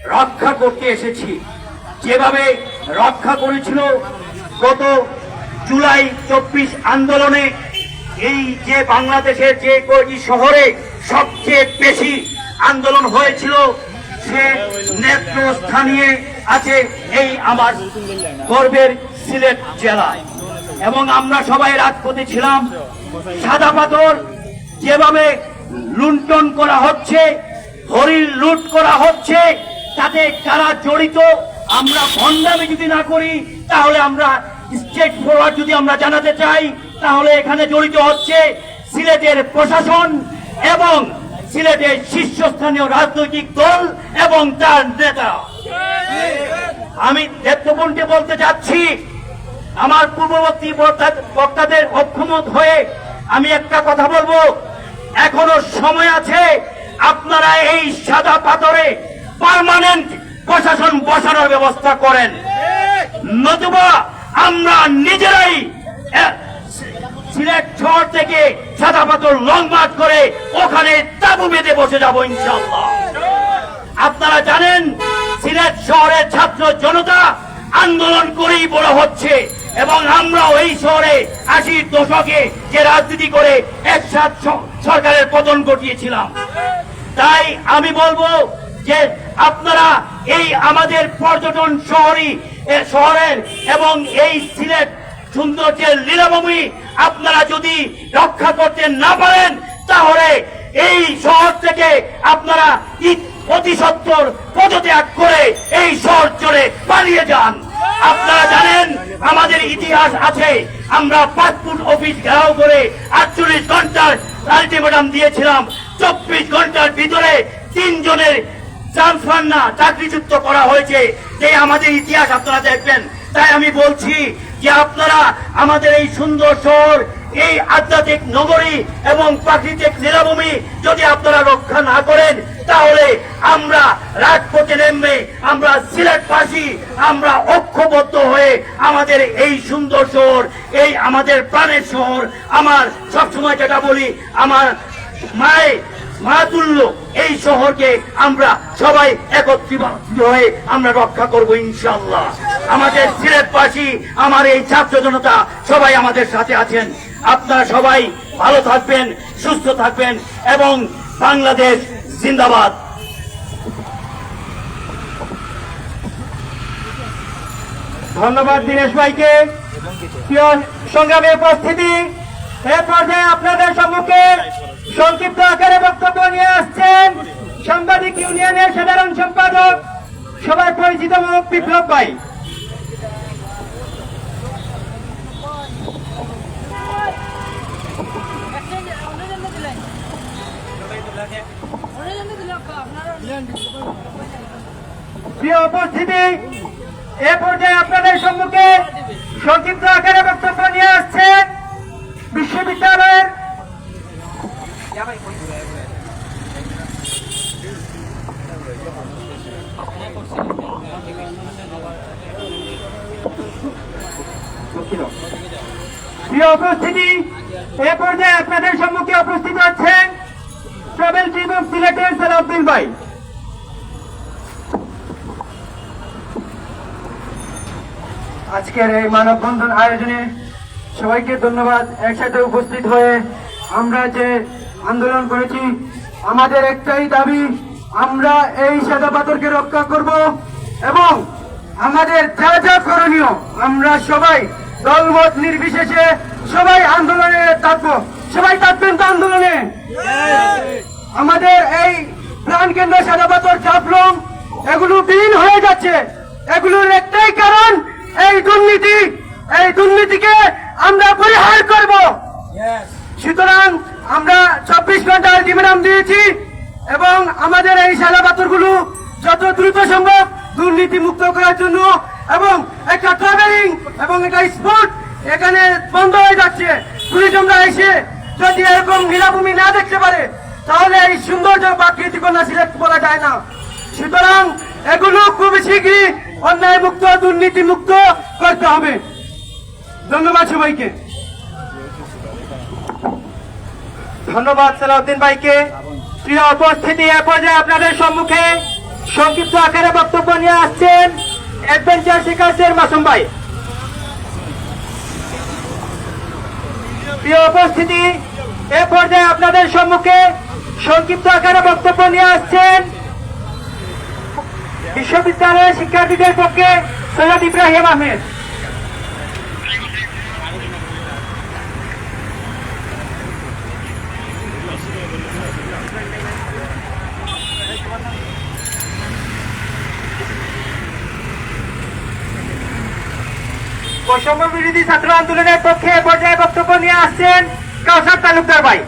রক্ষা করতে এসেছি। যেভাবে রক্ষা করেছিল গত জুলাই চব্বিশ আন্দোলনে, এই যে বাংলাদেশের যে কয়টি শহরে সবচেয়ে বেশি আন্দোলন হয়েছিল, সে নেত্রস্থানীয় আছে এই আমার গর্বের সিলেট জেলায় এবং আমরা সবাই রাজপথে ছিলাম। সাদা পাথর যেভাবে লুণ্ঠন করা হচ্ছে, হরিণ লুট করা হচ্ছে তাতে কারা জড়িত, আমরা ভণ্ডামি যদি না করি, তাহলে আমরা স্টেট ফরওয়ার্ড যদি আমরা জানাতে চাই, তাহলে এখানে জড়িত হচ্ছে সিলেটের প্রশাসন এবং সিলেটের শীর্ষস্থানীয় রাজনৈতিক দল এবং তার নেতা। আমি নেতৃবৃন্দকে বলতে যাচ্ছি, আমার পূর্ববর্তী বক্তাদের অক্ষমত হয়ে আমি একটা কথা বলব। এখনও সময় আছে, আপনারা এই সাদা পাথরে পার্মানেন্ট প্রশাসন বসানোর ব্যবস্থা করেন। নতুবা আমরা নিজেরাই সিলেট শহর থেকে সাদা পাথর লং মার্চ করে ওখানে তাবু বেঁধে বসে যাব ইনশাল্লাহ আপনারা জানেন, সিলেট শহরের ছাত্র জনতা আন্দোলন করেই বড় হচ্ছে এবং আমরা এই শহরে আশির দশকে যে রাজনীতি করে একসাথ সরকারের পতন ঘটিয়েছিলাম। তাই আমি বলব যে আপনারা এই আমাদের পর্যটন শহরই শহরের এবং এই সিলেট সৌন্দর্যের লীলাভূমি আপনারা যদি রক্ষা করতে না পারেন, তাহলে এই শহর থেকে আপনারা অতি সত্তর পদত্যাগ করে এই শহর চলে পালিয়ে যান। আপনারা জানেন, আমাদের ইতিহাস আছে, আমরা পাসপোর্ট অফিস ঘেরাও করে আটচল্লিশ ঘণ্টার আলটিমেটাম দিয়েছিলাম। চব্বিশ ঘণ্টার ভিতরে তিনজনের ট্রান্সফার না চাকরিযুক্ত করা হয়েছে। এই আমাদের ইতিহাস আপনারা দেখবেন। তাই আমি বলছি যে আপনারা আমাদের এই সুন্দর শহর, এই আধ্যাত্মিক নগরী এবং প্রাকৃতিক লীলাভূমি যদি আপনারা রক্ষা না করেন, তাহলে আমরা রাজপথে নেমে আমরা সিলেটবাসী, আমরা ঐক্যবদ্ধ হয়ে আমাদের এই সুন্দর শহর, এই আমাদের প্রাণের শহর, আমার সবসময় যেটা বলি, আমার মায়ের মাতুল্য এই শহরকে আমরা সবাই একত্রিত হয়ে আমরা রক্ষা করব ইনশাল্লাহ আমাদের সিলেটবাসী, আমার এই ছাত্র জনতা সবাই আমাদের সাথে আছেন। আপনারা সবাই ভালো থাকবেন, সুস্থ থাকবেন এবং বাংলাদেশ জিন্দাবাদ। ধন্যবাদ দীনেশ ভাইকে। প্রিয় সংগ্রামী উপস্থিতি, এ পর্যায়ে আপনাদের সম্মুখে সংক্ষিপ্ত আকারে বক্তব্য নিয়ে আসছেন সাংবাদিক ইউনিয়নের সাধারণ সম্পাদক সবাই পরিচিত মুখ বিপ্লব ভাই। উপস্থিতি, এ পর্যায়ে আপনাদের সম্মুখে সংক্ষিপ্ত আকারে বক্তব্য নিয়ে আসছেন বিশ্ববিদ্যালয়ের প্রিয় উপস্থিতি আপনাদের সম্মুখে উপস্থিত হচ্ছেন ট্রাভেল ট্রিপ সিলেটের সালাউদ্দিন ভাই। আজকের এই মানববন্ধন আয়োজনে সবাইকে ধন্যবাদ। একসাথে উপস্থিত হয়ে আমরা যে আন্দোলন করেছি। আমাদের একটাই দাবি আমরা এই সাদা পাথরকে রক্ষা করব এবং আমাদের যা যা করণীয় আমরা সবাই দলমত নির্বিশেষে সবাই আন্দোলনে থাকব। সবাই থাকবেন তো আন্দোলনে? আমাদের এই প্রাণ কেন্দ্র সাদা পাথর চাপলং এগুলো বিলীন হয়ে যাচ্ছে। এগুলোর একটাই কারণ এই দুর্নীতি। এই দুর্নীতিকে আমরা পরিহার করব। সুতরাং আমরা চব্বিশ ঘণ্টা আলটিমেটাম দিয়েছি এবং আমাদের এই সাদা পাথরগুলো যত দ্রুত সম্ভব দুর্নীতি মুক্ত করার জন্য এবং একটা ট্রাভেলিং এবং একটা স্পোর্ট এখানে বন্ধ হয়ে যাচ্ছে। টুরিজমরা এসে যদি এরকম লীলাভূমি না দেখতে পারে, তাহলে এই সৌন্দর্য প্রাকৃতিক কীর্তিকন্যা সিলেক্ট করা যায় না। সুতরাং এগুলো খুব শীঘ্রই অন্যায় মুক্ত দুর্নীতি মুক্ত করতে হবে। ধন্যবাদ সবাইকে। ধন্যবাদ সালাউদ্দিন ভাইকে। প্রিয় উপস্থিতি, এ পর্যায়ে আপনাদের সম্মুখে সংক্ষিপ্ত আকারে বক্তব্য নিয়ে আসছেন অ্যাডভেঞ্চার শিকার্সের মাসুম ভাই। প্রিয় উপস্থিতি, এ পর্যায়ে আপনাদের সম্মুখে সংক্ষিপ্ত আকারে বক্তব্য নিয়ে আসছেন বিশ্ববিদ্যালয়ের শিক্ষার্থীদের পক্ষে সৈয়দ ইব্রাহিম আহমেদ। বৈষম্য বিরোধী ছাত্র আন্দোলনের পক্ষে পর্যায়ে বক্তব্য নিয়ে আসছেন কাউসার তালুকদার ভাই।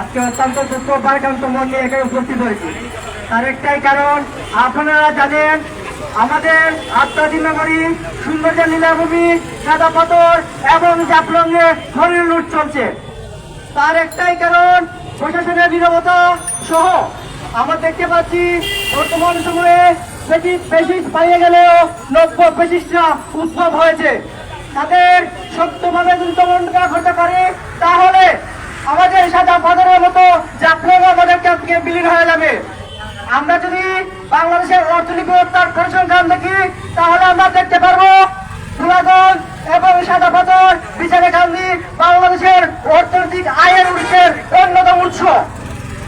আজকে অত্যন্ত দুঃখ ভারাক্রান্ত মন এখানে উপস্থিত হয়েছি। তার একটাই কারণ, আপনারা জানেন, আমাদের আত্মাধীন নগরী সৌন্দর্য লীলাভূমি, সাদা পাথর এবং জাফলঙ্গে হরিণ লুট চলছে। তার একটাই কারণ, প্রশাসনের নিরবতা সহ আমরা দেখতে পাচ্ছি বর্তমান সময়ে বেশি বেশি পাইয়ে গেলেও নব্য বেশিসরা উদ্ভব হয়েছে। তাদের দমন না করতে পারে, তাহলে আমাদের সাদা বাজারের মতো জাফলং আমাদের কাছে বিলীন হয়ে যাবে। আমরা যদি বাংলাদেশের অর্থনীতি তার পরিসংখ্যান দেখি, তাহলে আমরা দেখতে পারব পুরাতন এবং সাদা পাথর বিচারে গান্ধী বাংলাদেশের অর্থনৈতিক আয়ের উৎসের অন্যতম উৎস।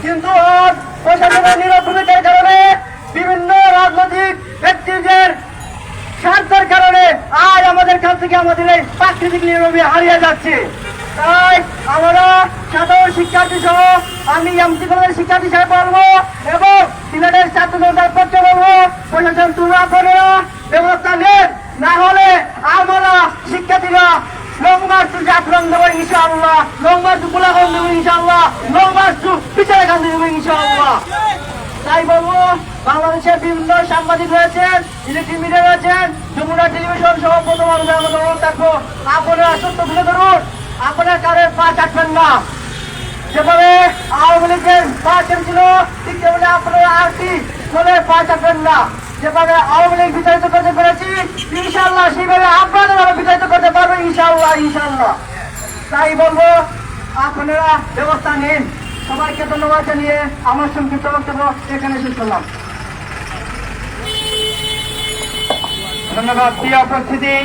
কিন্তু আজ প্রশাসনের নিরভূমিতার কারণে বিভিন্ন রাজনৈতিক ব্যক্তিদের স্বার্থের কারণে আজ আমাদের কাছ থেকে আমাদের এই প্রাকৃতিক নিরবি হারিয়ে যাচ্ছে। তাই আমরা সাধারণ শিক্ষার্থী সহ, আমি এমসি কলেজের শিক্ষার্থী হিসেবে বলব এবং সিলেটের ছাত্র জনতার পক্ষে বলব, প্রশাসন তোমরা আপনারা ব্যবস্থা নেন। না হলে আমরা টু জাফলং দেবো ইনশাআল্লাহ। লং মার্চ টু গোলাগঞ্জ দেবো ইনশাআল্লাহ টু বিচারে গান্ধী দেবো ইনশাআল্লাহ। তাই বলব, বাংলাদেশের বিভিন্ন সাংবাদিক রয়েছেন, ইলেকট্রিক মিডিয়া রয়েছেন, যমুনা টেলিভিশন সহ প্রথম অনুরোধ থাকব আপনারা সত্য তুলে ধরুন, আপনার কারের পা চাটবেন না। যেভাবে আওয়ামী লীগের পা চেপেছিল ঠিক তেমনি আপনারা আর কি পা চাটবেন না। যেভাবে আওয়ামী লীগ বিতাড়িত করতে পেরেছি ইনশাল্লাহ সেইভাবে আপনাদের আমরা বিতাড়িত করতে পারব ইনশাল্লাহ ইনশাল্লাহ তাই বলব, আপনারা ব্যবস্থা নিন। সবাইকে ধন্যবাদ জানিয়ে আমার সংক্ষিপ্ত বক্তব্য এখানে শেষ করলাম। ধন্যবাদ, প্রিয় উপস্থিতি।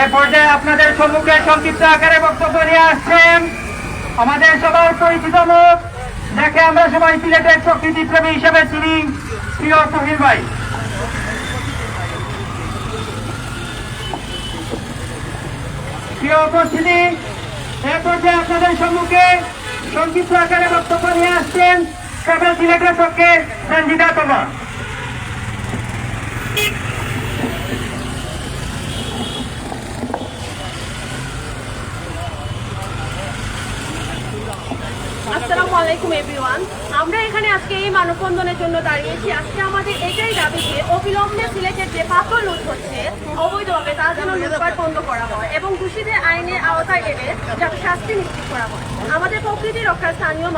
এ পর্যায়ে আপনাদের সম্মুখে সংক্ষিপ্ত আকারে বক্তব্য নিয়ে আসছেন আমাদের সবার পরিচিত মুখ দেখে আমরা সবাই সিলেটের প্রকৃতি প্রেমী হিসেবে চিনি, প্রিয় তহির ভাই। প্রিয় উপস্থিতি আপনাদের সম্মুখে সংক্ষিপ্ত আকারে বক্তব্য নিয়ে আসছেন সেভেন সিলেটের পক্ষে সঞ্জিতা তোমা। আসসালামু আলাইকুম এভরিওয়ান আমরা এখানে আজকে এই মানববন্ধনের জন্য দাঁড়িয়েছি। আজকে আমাদের এটাই দাবি যে অবিলম্বে সিলেটের যে পাথর লুট হচ্ছে, অবৈধভাবে তা যেন লুটপাট বন্ধ করা হয় এবং দোষীদের আইনের আওতায় এনে যাতে শাস্তি নিশ্চিত করা হয়। আমাদের প্রকৃতি রক্ষার স্থানীয়